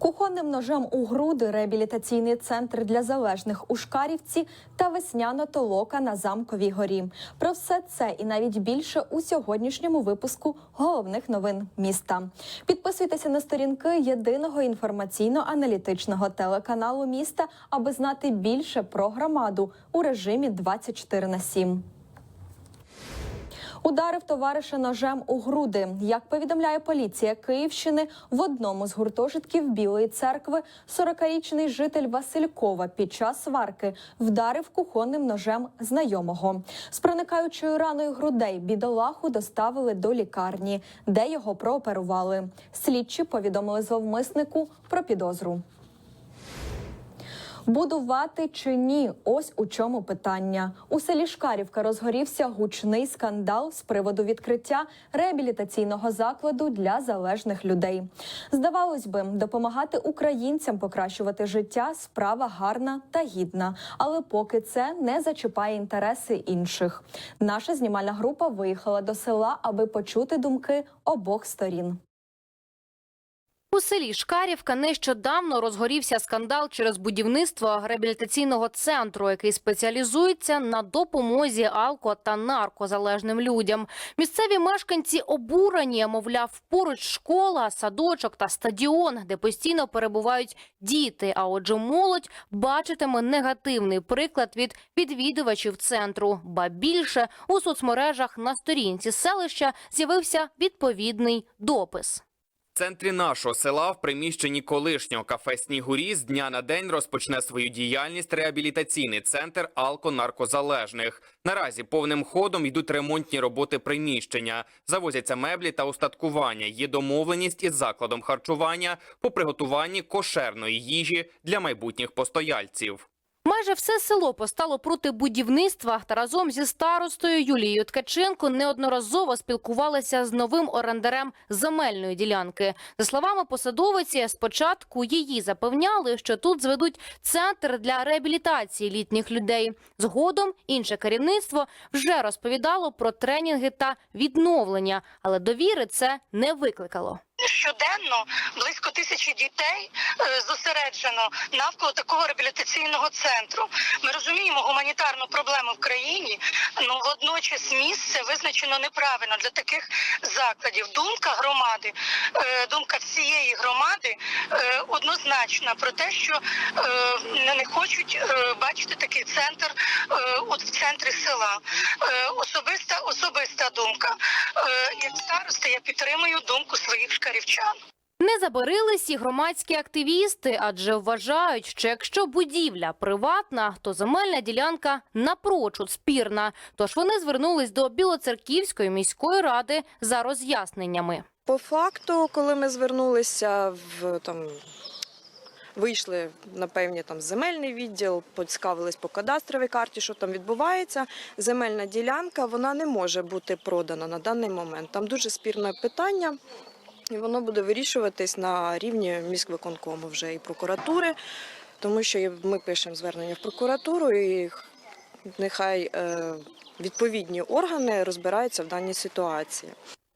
Кухонним ножем у груди реабілітаційний центр для залежних у Шкарівці та весняна толока на замковій горі. Про все це і навіть більше у сьогоднішньому випуску головних новин міста. Підписуйтеся на сторінки єдиного інформаційно-аналітичного телеканалу міста, аби знати більше про громаду у режимі 24 на 7. Ударив товариша ножем у груди. Як повідомляє поліція Київщини, в одному з гуртожитків Білої церкви 40-річний житель Василькова під час сварки вдарив кухонним ножем знайомого. З проникаючою раною грудей бідолаху доставили до лікарні, де його прооперували. Слідчі повідомили зловмиснику про підозру. Будувати чи ні? Ось у чому питання. У селі Шкарівка розгорівся гучний скандал з приводу відкриття реабілітаційного закладу для залежних людей. Здавалось би, допомагати українцям покращувати життя справа гарна та гідна, але поки це не зачіпає інтереси інших. Наша знімальна група виїхала до села, аби почути думки обох сторін. У селі Шкарівка нещодавно розгорівся скандал через будівництво реабілітаційного центру, який спеціалізується на допомозі алко та наркозалежним людям. Місцеві мешканці обурені, мовляв, поруч школа, садочок та стадіон, де постійно перебувають діти. А отже, молодь бачитиме негативний приклад від відвідувачів центру. Ба більше у соцмережах на сторінці селища з'явився відповідний допис. В центрі нашого села в приміщенні колишнього кафе Снігурі з дня на день розпочне свою діяльність реабілітаційний центр алко-наркозалежних. Наразі повним ходом йдуть ремонтні роботи приміщення, завозяться меблі та устаткування. Є домовленість із закладом харчування по приготуванні кошерної їжі для майбутніх постояльців. Майже все село постало проти будівництва та разом зі старостою Юлією Ткаченко неодноразово спілкувалися з новим орендарем земельної ділянки. За словами посадовиці, спочатку її запевняли, що тут зведуть центр для реабілітації літніх людей. Згодом інше керівництво вже розповідало про тренінги та відновлення, але довіри це не викликало. Щоденно близько тисячі дітей е, зосереджено навколо такого реабілітаційного центру. Ми розуміємо гуманітарну проблему в країні, але водночас місце визначено неправильно для таких закладів. Думка громади, е, думка всієї громади е, однозначна про те, що не хочуть бачити такий центр от в центрі села. Особиста особиста думка. Як староста я підтримую думку своїх шкарівчан. Не забарились і громадські активісти, адже вважають, що якщо будівля приватна, то земельна ділянка напрочуд спірна. Тож вони звернулись до Білоцерківської міської ради за роз'ясненнями. По факту, коли ми звернулися в там. Вийшли на певні там земельний відділ, поцікавились по кадастровій карті, що там відбувається. Земельна ділянка вона не може бути продана на даний момент. Там дуже спірне питання, воно буде вирішуватись на рівні міськвиконкому вже і прокуратури, тому що ми пишемо звернення в прокуратуру, і нехай е, відповідні органи розбираються в даній ситуації.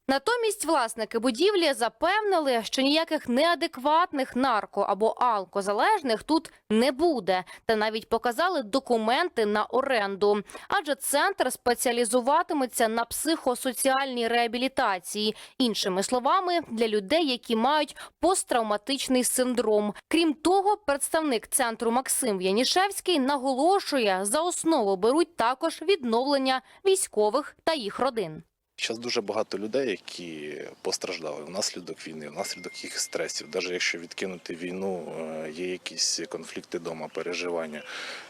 Натомість власники будівлі запевнили, що ніяких неадекватних нарко або алкозалежних тут не буде, та навіть показали документи на оренду. Адже центр спеціалізуватиметься на психосоціальній реабілітації, іншими словами, для людей, які мають посттравматичний синдром. Крім того, представник центру Максим Янішевський наголошує, за основу беруть також відновлення військових та їх родин. Зараз дуже багато людей, які постраждали внаслідок війни, внаслідок їх стресів. Навіть якщо відкинути війну, е, є якісь конфлікти вдома, переживання,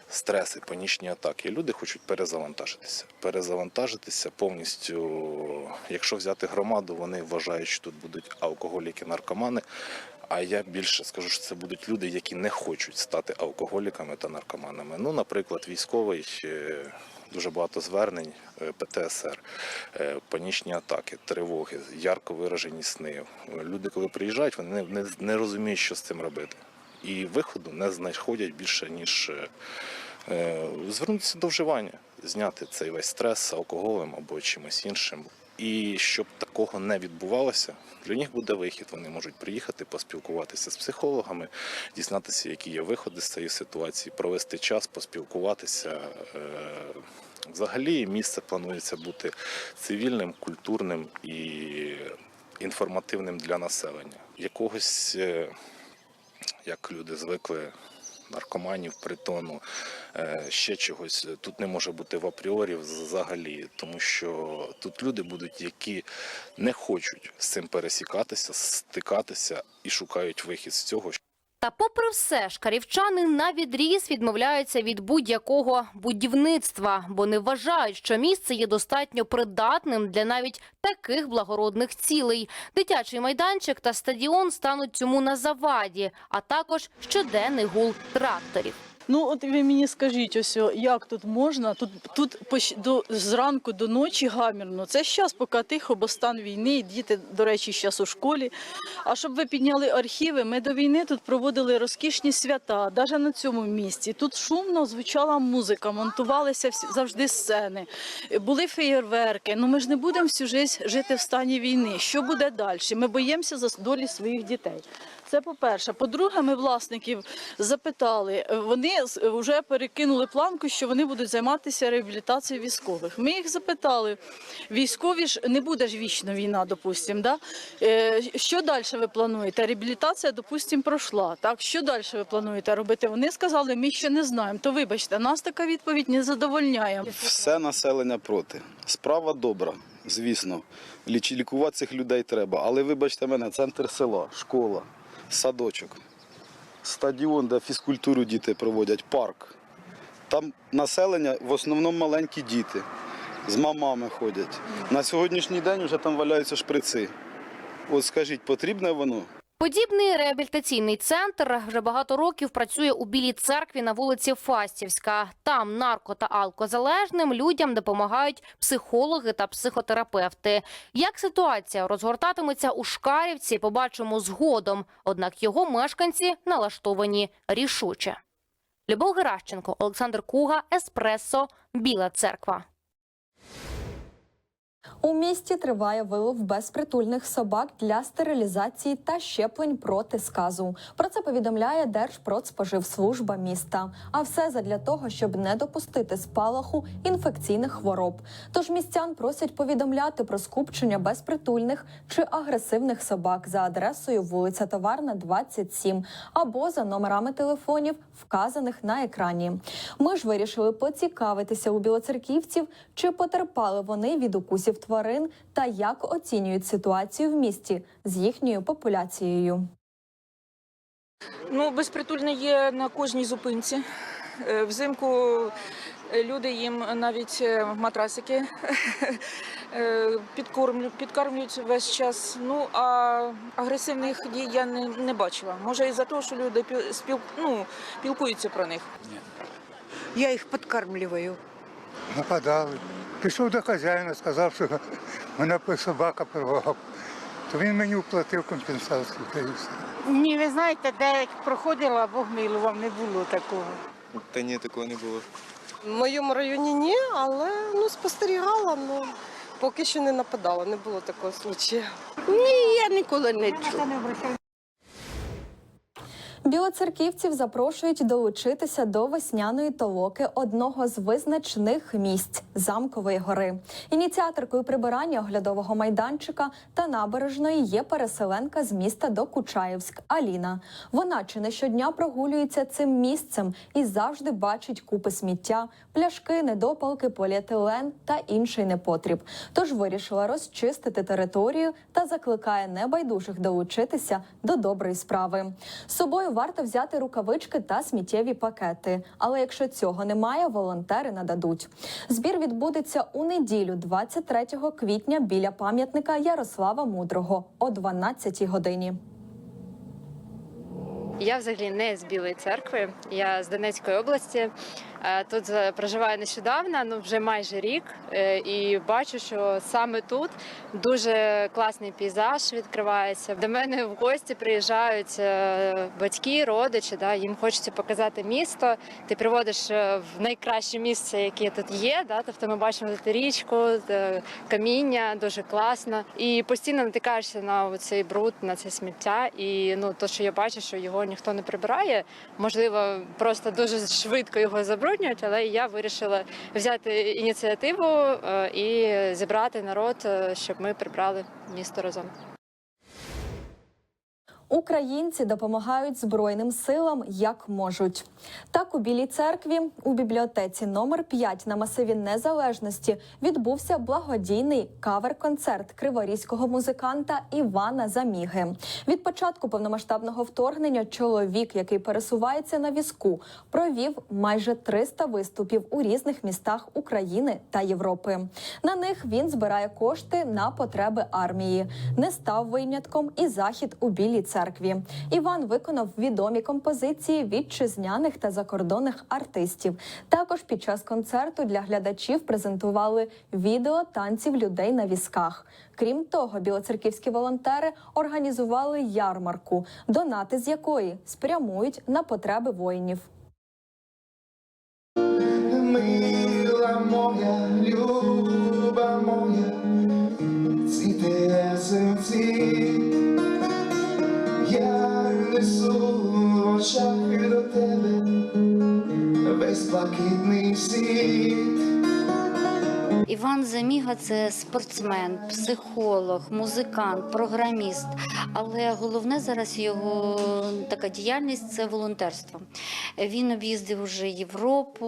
стреси, панічні атаки. Люди хочуть перезавантажитися. Перезавантажитися повністю. Якщо взяти громаду, вони вважають, що тут будуть алкоголіки, наркомани. А я більше скажу, що це будуть люди, які не хочуть стати алкоголіками та наркоманами. Ну, наприклад, військовий. Дуже багато звернень е, ПТСР, е, панічні атаки, тривоги, ярко виражені сни. Люди, коли приїжджають, вони не, не, розуміють, що з цим робити. І виходу не знаходять більше, ніж е, звернутися до вживання, зняти цей весь стрес алкоголем або чимось іншим. І щоб такого не відбувалося, для них буде вихід. Вони можуть приїхати, поспілкуватися з психологами, дізнатися, які є виходи з цієї ситуації, провести час, поспілкуватися. Е, Взагалі місце планується бути цивільним, культурним і інформативним для населення. Якогось, е, як люди звикли, наркоманів, притону, е, ще чогось. Тут не може бути в апріорі взагалі, тому що тут люди будуть, які не хочуть з цим пересікатися, стикатися і шукають вихід з цього, Та попри все, шкарівчани на відріз відмовляються від будь-якого будівництва, бо не вважають, що місце є достатньо придатним для навіть таких благородних цілей. Дитячий майданчик та стадіон стануть цьому на заваді, а також щоденний гул тракторів. Ну, от ви мені скажіть, ось як тут можна? Тут, тут до, зранку до ночі гамірно. Це зараз поки тихо, бо стан війни, і діти, до речі, зараз у школі. А щоб ви підняли архіви, ми до війни тут проводили розкішні свята, навіть на цьому місці. Тут шумно звучала музика, монтувалися завжди сцени, були феєрверки. Ну ми ж не будемо всю життя жити в стані війни. Що буде далі? Ми боїмося за долі своїх дітей. Це по-перше. По-друге, ми власників запитали. Вони вже перекинули планку, що вони будуть займатися реабілітацією військових. Ми їх запитали. Військові ж не буде ж вічно війна, допустимо. Да? Е, Що далі ви плануєте? Реабілітація, допустимо, пройшла. Так, що далі ви плануєте робити? Вони сказали, ми ще не знаємо. То вибачте, нас така відповідь не задовольняє. Все населення проти. Справа добра, звісно. Лікувати цих людей треба. Але вибачте мене, центр села, школа, садочок, стадіон, де фізкультуру діти проводять, парк. Там населення в основному маленькі діти. З мамами ходять. На сьогоднішній день вже там валяються шприци. От скажіть, потрібне воно? Подібний реабілітаційний центр вже багато років працює у Білій церкві на вулиці Фастівська. Там нарко та алкозалежним людям допомагають психологи та психотерапевти. Як ситуація розгортатиметься у Шкарівці, побачимо згодом. Однак його мешканці налаштовані рішуче. Любов Геращенко, Олександр Куга, Еспресо, Біла церква. У місті триває вилов безпритульних собак для стерилізації та щеплень проти сказу. Про це повідомляє Держпродспоживслужба міста. А все задля того, щоб не допустити спалаху інфекційних хвороб. Тож містян просять повідомляти про скупчення безпритульних чи агресивних собак за адресою вулиця Товарна, 27 або за номерами телефонів, вказаних на екрані. Ми ж вирішили поцікавитися у білоцерківців, чи потерпали вони від укусів тварин та як оцінюють ситуацію в місті з їхньою популяцією. Ну, безпритульне є на кожній зупинці. Е, Взимку е, люди їм навіть е, матрасики підкормлю- підкармлюють весь час. Ну а агресивних дій я не, не бачила. Може, із-за того, що люди піл- спіл, ну, пілкуються про них. Я їх підкармлюю. Нападали. Пішов до хазяїна, сказав, що мене собака порвав. То він мені вплатив компенсацію. та й все. Ні, ви знаєте, де я проходила, Бог милував, не було такого. Та ні, такого не було. В моєму районі ні, але ну, спостерігала, ну поки що не нападала, не було такого случаю. Ні, я ніколи не чула. Білоцерківців запрошують долучитися до весняної толоки одного з визначних місць замкової гори. Ініціаторкою прибирання оглядового майданчика та набережної є переселенка з міста Докучаєвськ Аліна. Вона чи не щодня прогулюється цим місцем і завжди бачить купи сміття, пляшки, недопалки, поліетилен та інший непотріб. Тож вирішила розчистити територію та закликає небайдужих долучитися до доброї справи. Собою варто взяти рукавички та сміттєві пакети. Але якщо цього немає, волонтери нададуть. Збір відбудеться у неділю, 23 квітня, біля пам'ятника Ярослава Мудрого о 12 годині. Я взагалі не з Білої церкви, я з Донецької області. Е, Тут е, проживаю нещодавно, ну вже майже рік, е, і бачу, що саме тут дуже класний пейзаж відкривається. До мене в гості приїжджають батьки, родичі. Да, їм хочеться показати місто. Ти приводиш в найкраще місце, яке тут є. Да, тобто ми бачимо тут річку, каміння, дуже класно. І постійно натикаєшся на цей бруд, на це сміття. І ну то, що я бачу, що його ніхто не прибирає, можливо, просто дуже швидко його забруднюють, але я вирішила взяти ініціативу е, і зібрати народ, е, щоб ми прибрали місто разом. Українці допомагають Збройним силам як можуть. Так, у Білій церкві у бібліотеці номер 5 на масиві Незалежності відбувся благодійний кавер-концерт криворізького музиканта Івана Заміги. Від початку повномасштабного вторгнення чоловік, який пересувається на візку, провів майже 300 виступів у різних містах України та Європи. На них він збирає кошти на потреби армії. Не став винятком і захід у Білій церкві. Іван виконав відомі композиції вітчизняних та закордонних артистів. Також під час концерту для глядачів презентували відео танців людей на візках. Крім того, білоцерківські волонтери організували ярмарку, донати з якої спрямують на потреби воїнів. Мила моя, люба очах до тебе весь блакитний світ. Іван Заміга це спортсмен, психолог, музикант, програміст. Але головне зараз його така діяльність це волонтерство. Він об'їздив уже Європу,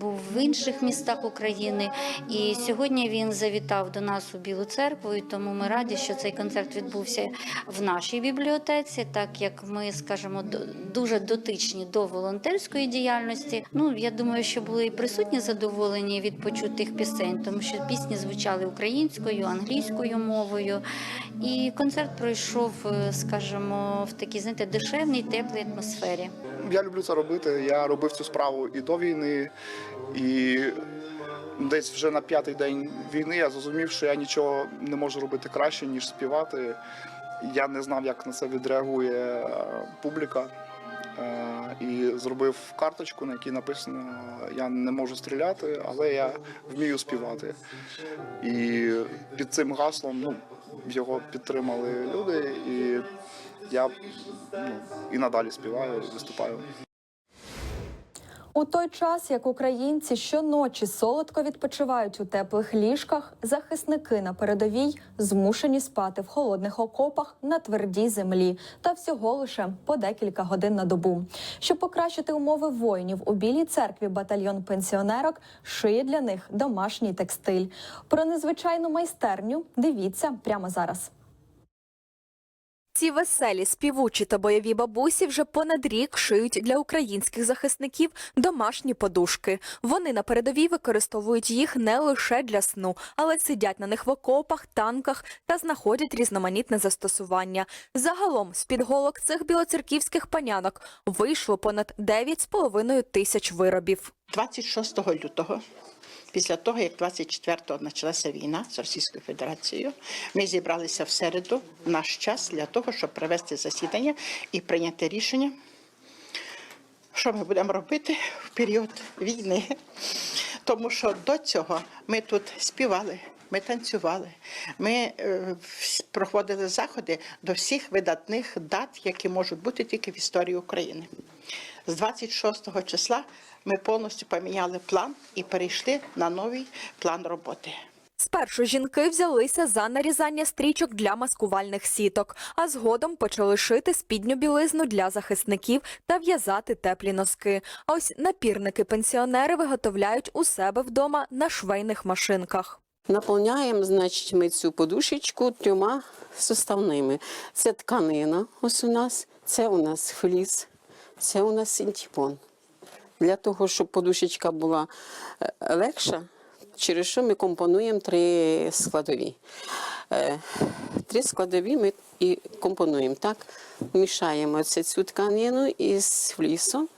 був в інших містах України. І сьогодні він завітав до нас у Білу церкву. І тому ми раді, що цей концерт відбувся в нашій бібліотеці, так як ми, скажімо, дуже дотичні до волонтерської діяльності. Ну я думаю, що були і присутні задоволені від почутих пісень, тому що пісні звучали українською, англійською мовою. І концерт пройшов, е, скажімо, в такій знаєте, душевній, теплій атмосфері. Я люблю це робити. Я робив цю справу і до війни, і десь вже на п'ятий день війни я зрозумів, що я нічого не можу робити краще, ніж співати. Я не знав, як на це відреагує е, публіка. Е, І зробив карточку, на якій написано Я не можу стріляти, але я вмію співати. І під цим гаслом ну, його підтримали люди, і я ну, і надалі співаю, виступаю. У той час, як українці щоночі солодко відпочивають у теплих ліжках, захисники на передовій змушені спати в холодних окопах на твердій землі та всього лише по декілька годин на добу. Щоб покращити умови воїнів у білій церкві, батальйон пенсіонерок шиє для них домашній текстиль. Про незвичайну майстерню дивіться прямо зараз. Ці веселі, співучі та бойові бабусі вже понад рік шиють для українських захисників домашні подушки. Вони на передовій використовують їх не лише для сну, але сидять на них в окопах, танках та знаходять різноманітне застосування. Загалом з-під голок цих білоцерківських панянок вийшло понад 9,5 тисяч виробів. 26 лютого, після того, як 24-го почалася війна з Російською Федерацією, ми зібралися в середу в наш час для того, щоб провести засідання і прийняти рішення, що ми будемо робити в період війни. Тому що до цього ми тут співали. Ми танцювали, ми е, проходили заходи до всіх видатних дат, які можуть бути тільки в історії України. З 26 числа ми повністю поміняли план і перейшли на новий план роботи. Спершу жінки взялися за нарізання стрічок для маскувальних сіток, а згодом почали шити спідню білизну для захисників та в'язати теплі носки. А ось напірники-пенсіонери виготовляють у себе вдома на швейних машинках. Наповняємо, значить, ми цю подушечку трьома суставними. Це тканина, ось у нас, це у нас фліс, це у нас синтепон. Для того, щоб подушечка була е, легша, через що ми компонуємо три складові. Е, Три складові ми і компонуємо. Так? Мішаємо цю тканину із флісом.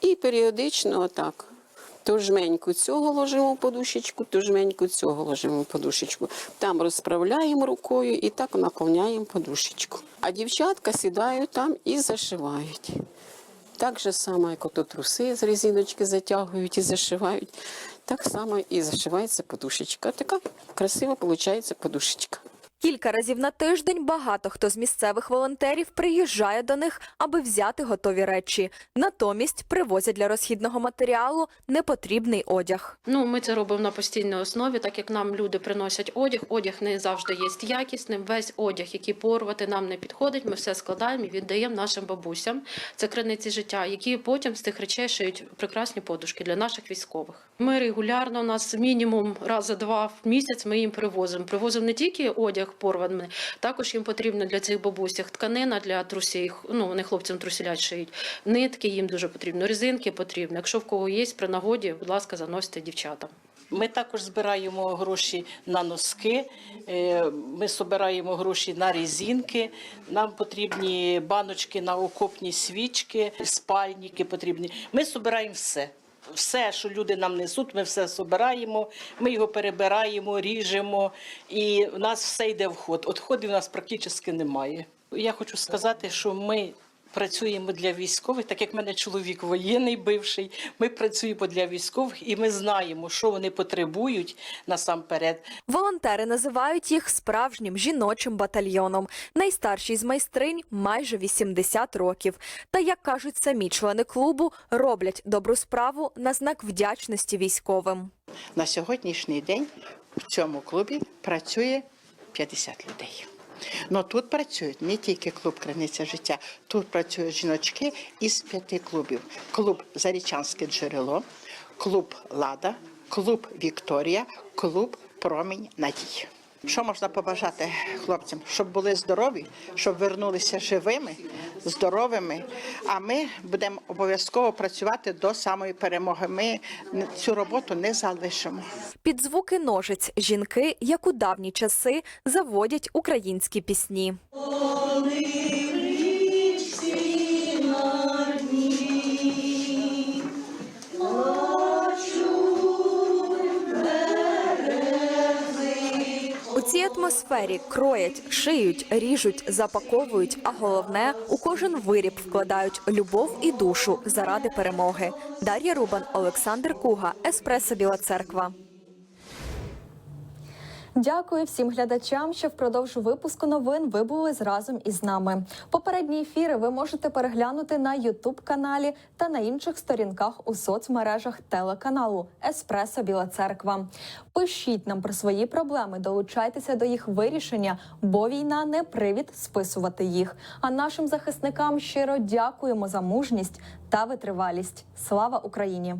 І періодично отак. То жменьку цього ложимо в подушечку, то жменьку цього ложимо в подушечку. Там розправляємо рукою і так наповняємо подушечку. А дівчатка сідають там і зашивають. Так же само, як ото труси з резиночки затягують і зашивають. Так само і зашивається подушечка. Така красива виходить подушечка. Кілька разів на тиждень багато хто з місцевих волонтерів приїжджає до них, аби взяти готові речі. Натомість привозять для розхідного матеріалу непотрібний одяг. Ну, ми це робимо на постійній основі, так як нам люди приносять одяг. Одяг не завжди є якісним. Весь одяг, який порвати нам не підходить, ми все складаємо і віддаємо нашим бабусям. Це криниці життя, які потім з тих речей шиють прекрасні подушки для наших військових. Ми регулярно у нас мінімум раз за два в місяць ми їм привозимо. Привозимо не тільки одяг порваний, також їм потрібно для цих бабусях тканина для трусів. Ну вони хлопцям трусілять шиють. Нитки їм дуже потрібно, резинки потрібно. Якщо в кого є при нагоді, будь ласка, заносите дівчатам. Ми також збираємо гроші на носки, е, ми збираємо гроші на резинки, нам потрібні баночки на окопні свічки, спальники потрібні. Ми збираємо все. Все, що люди нам несуть, ми все збираємо, ми його перебираємо, ріжемо, і в нас все йде в ход. Отходів у нас практично немає. Я хочу сказати, що ми працюємо для військових, так як в мене чоловік воєнний бивший. Ми працюємо для військових і ми знаємо, що вони потребують насамперед. Волонтери називають їх справжнім жіночим батальйоном. Найстарший з майстринь майже 80 років. Та як кажуть самі члени клубу, роблять добру справу на знак вдячності військовим. На сьогоднішній день в цьому клубі працює 50 людей. Ну тут працюють не тільки клуб Криниця життя, тут працюють жіночки із п'яти клубів: клуб Зарічанське джерело, клуб Лада, клуб Вікторія, клуб Промінь Надії. Що можна побажати хлопцям? Щоб були здорові, щоб вернулися живими, здоровими. А ми будемо обов'язково працювати до самої перемоги. Ми цю роботу не залишимо. Під звуки ножиць жінки, як у давні часи, заводять українські пісні. Атмосфері кроять, шиють, ріжуть, запаковують, а головне у кожен виріб вкладають любов і душу заради перемоги. Дар'я Рубан, Олександр Куга, Еспресо Біла Церква. Дякую всім глядачам, що впродовж випуску новин ви були зразом із нами. Попередні ефіри ви можете переглянути на Ютуб каналі та на інших сторінках у соцмережах телеканалу Еспресо Біла Церква. Пишіть нам про свої проблеми, долучайтеся до їх вирішення, бо війна не привід списувати їх. А нашим захисникам щиро дякуємо за мужність та витривалість. Слава Україні!